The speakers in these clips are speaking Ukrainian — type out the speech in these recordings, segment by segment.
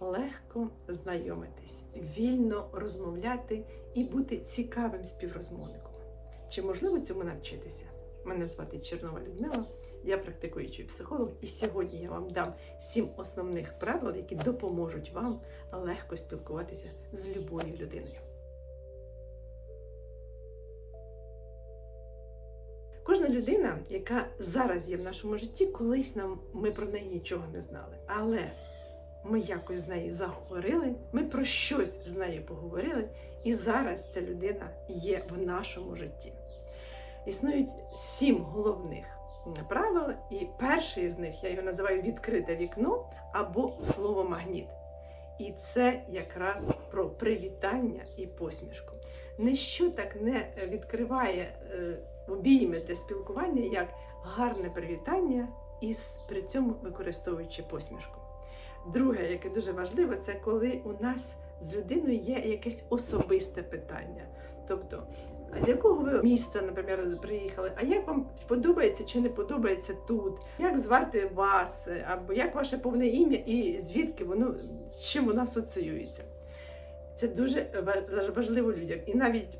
легко знайомитись, вільно розмовляти і бути цікавим співрозмовником. Чи можливо цьому навчитися? Мене звати Чернова Людмила, я практикуючий психолог, і сьогодні я вам дам сім основних правил, які допоможуть вам легко спілкуватися з любою людиною. Кожна людина, яка зараз є в нашому житті, колись нам ми про неї нічого не знали. Але ми якось з нею заговорили, ми про щось з нею поговорили, і зараз ця людина є в нашому житті. Існують сім головних правил, і перший з них я його називаю відкрите вікно або слово магніт. І це якраз про привітання і посмішку. Ніщо так не відкриває е, обійми для спілкування, як гарне привітання, і при цьому використовуючи посмішку. Друге, яке дуже важливо, це коли у нас з людиною є якесь особисте питання. Тобто, з якого ви міста, наприклад, приїхали, а як вам подобається чи не подобається тут? Як звати вас, або як ваше повне ім'я, і звідки воно з чим воно асоціюється? Це дуже важливо людям. І навіть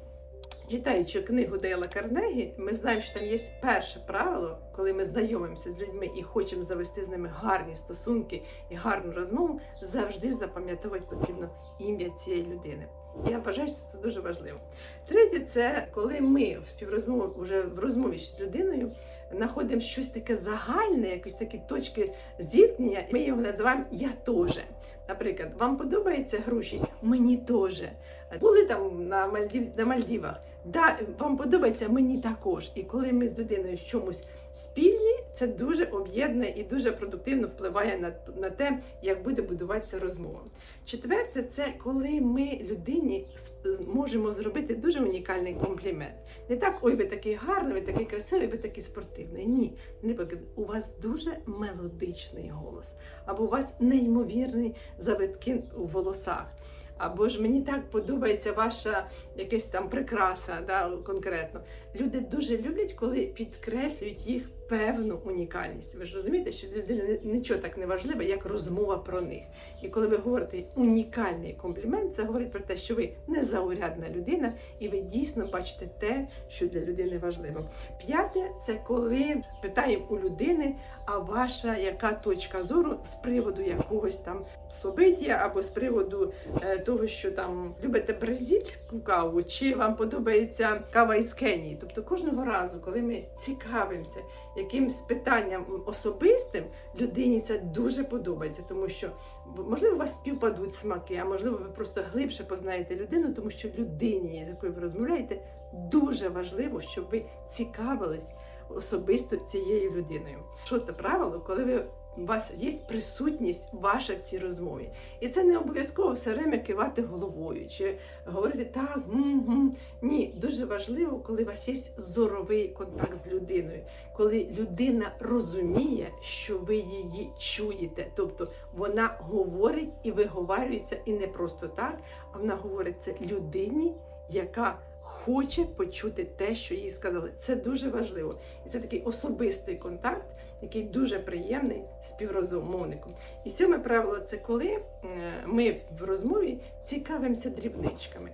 читаючи книгу Дейла Карнегі, ми знаємо, що там є перше правило, коли ми знайомимося з людьми і хочемо завести з ними гарні стосунки і гарну розмову, завжди запам'ятовувати потрібно ім'я цієї людини. Я вважаю, що це дуже важливо. Третє, це коли ми в співрозмові вже в розмові з людиною знаходимо щось таке загальне, якісь такі точки зіткнення. Ми його називаємо Я теж. Наприклад, вам подобаються гроші? Мені теж. Були там на Мальдів на Мальдівах. Да, вам подобається мені також. І коли ми з людиною в чомусь спільні, це дуже об'єднує і дуже продуктивно впливає на на те, як буде будуватися розмова. Четверте, це коли ми людині можемо зробити дуже унікальний комплімент. Не так, ой, ви такий гарний, ви такий красивий, ви такий спортивний. Ні. Наприклад, у вас дуже мелодичний голос, або у вас неймовірний завитки у волосах. Або ж мені так подобається ваша якась там прикраса, да, конкретно. Люди дуже люблять, коли підкреслюють їх певну унікальність. Ви ж розумієте, що для людини нічого так не важливе, як розмова про них. І коли ви говорите унікальний комплімент, це говорить про те, що ви незаурядна людина, і ви дійсно бачите те, що для людини важливо. П'яте це коли питаємо у людини, а ваша яка точка зору з приводу якогось там собиття або з приводу е, того, що там любите бразильську каву, чи вам подобається кава із Кенії. Тобто кожного разу, коли ми цікавимося якимсь питанням особистим, людині це дуже подобається, тому що можливо у вас співпадуть смаки, а можливо, ви просто глибше познаєте людину, тому що людині, з якою ви розмовляєте, дуже важливо, щоб ви цікавились особисто цією людиною. Шосте правило, коли ви у вас є присутність ваша в цій розмові. І це не обов'язково все время кивати головою чи говорити так, м-м-м. ні. Дуже важливо, коли у вас є зоровий контакт з людиною, коли людина розуміє, що ви її чуєте. Тобто вона говорить і виговарюється, і не просто так, а вона говорить це людині, яка хоче почути те, що їй сказали. Це дуже важливо. І це такий особистий контакт, який дуже приємний співрозмовником. І сьоме правило це коли е, ми в розмові цікавимося дрібничками.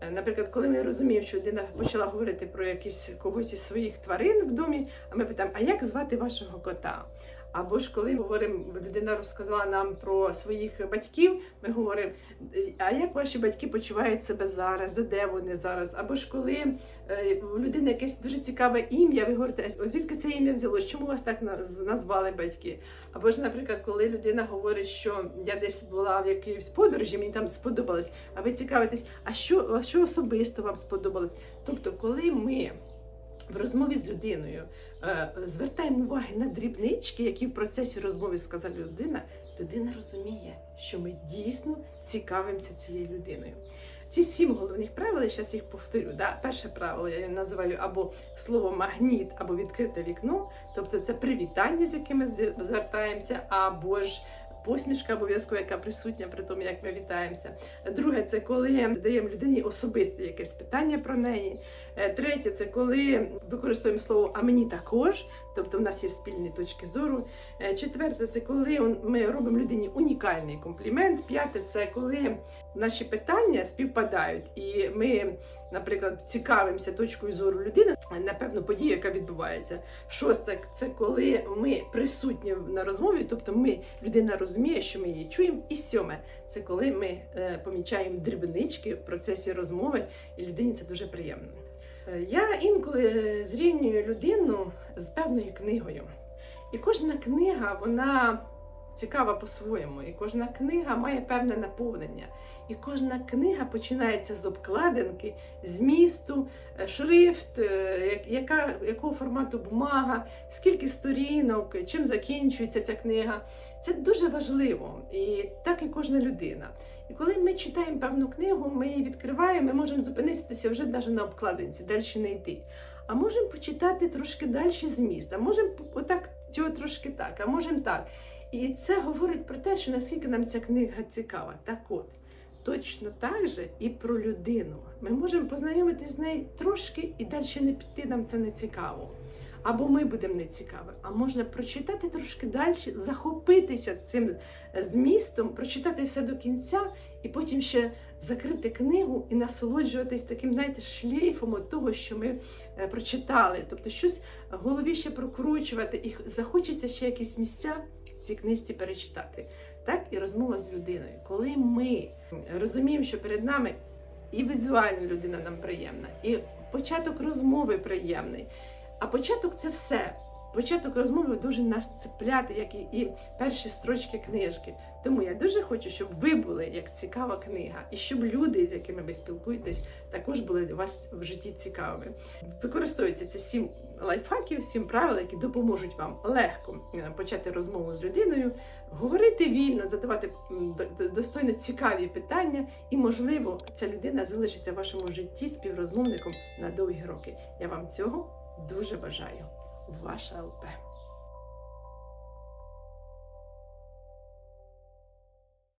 Е, наприклад, коли ми розуміємо, що людина почала говорити про якісь когось із своїх тварин в домі, а ми питаємо, а як звати вашого кота? Або ж коли говоримо, людина розказала нам про своїх батьків, ми говоримо, а як ваші батьки почувають себе зараз, за де вони зараз? Або ж коли е, у людини якесь дуже цікаве ім'я, ви говорите, звідки це ім'я взялось? Чому вас так назвали батьки? Або ж, наприклад, коли людина говорить, що я десь була в якійсь подорожі, мені там сподобалось, а ви цікавитесь, а що, а що особисто вам сподобалось? Тобто, коли ми в розмові з людиною е, звертаємо уваги на дрібнички, які в процесі розмови сказала людина, людина розуміє, що ми дійсно цікавимося цією людиною. Ці сім головних правил, я зараз їх повторю. Да? Перше правило я називаю або слово магніт, або відкрите вікно, тобто це привітання, з якими звертаємося, або ж посмішка обов'язково, яка присутня при тому, як ми вітаємося. Друге, це коли даємо людині особисте якесь питання про неї. Е, Третє, це коли використовуємо слово а мені також, тобто в нас є спільні точки зору. Е, Четверте, це коли ми робимо людині унікальний комплімент. П'яте, це коли наші питання співпадають, і ми, наприклад, цікавимося точкою зору людини на певну подію, яка відбувається. Шосте, це коли ми присутні на розмові, тобто ми людина розуміє, що ми її чуємо. І сьоме, це коли ми е, помічаємо дрібнички в процесі розмови, і людині це дуже приємно. Е, Я інколи зрівнюю людину з певною книгою. І кожна книга, вона цікава по-своєму, і кожна книга має певне наповнення. І кожна книга починається з обкладинки, змісту, е, шрифт, е, яка, якого формату бумага, скільки сторінок, чим закінчується ця книга. Це дуже важливо, і так і кожна людина. І коли ми читаємо певну книгу, ми її відкриваємо, ми можемо зупинитися вже навіть на обкладинці, далі не йти. А можемо почитати трошки далі зміст, а можемо отак цього трошки так, а можемо так. І це говорить про те, що наскільки нам ця книга цікава. Так от, точно так же і про людину. Ми можемо познайомитися з нею трошки і далі не піти, нам це не цікаво. Або ми будемо не цікаві, а можна прочитати трошки далі, захопитися цим змістом, прочитати все до кінця, і потім ще закрити книгу і насолоджуватись таким, знаєте, шлейфом от того, що ми е, прочитали. Тобто щось в голові ще прокручувати, і захочеться ще якісь місця цій книжці перечитати. Так і розмова з людиною. Коли ми розуміємо, що перед нами і візуальна людина нам приємна, і початок розмови приємний. А початок це все. Початок розмови дуже нас цепляти, як і, і перші строчки книжки. Тому я дуже хочу, щоб ви були як цікава книга, і щоб люди, з якими ви спілкуєтесь, також були для вас в житті цікавими. Використовуйте ці сім лайфхаків, сім правил, які допоможуть вам легко е, почати розмову з людиною, говорити вільно, задавати достойно цікаві питання, і, можливо, ця людина залишиться в вашому житті співрозмовником на довгі роки. Я вам цього дуже бажаю. Ваша ЛП.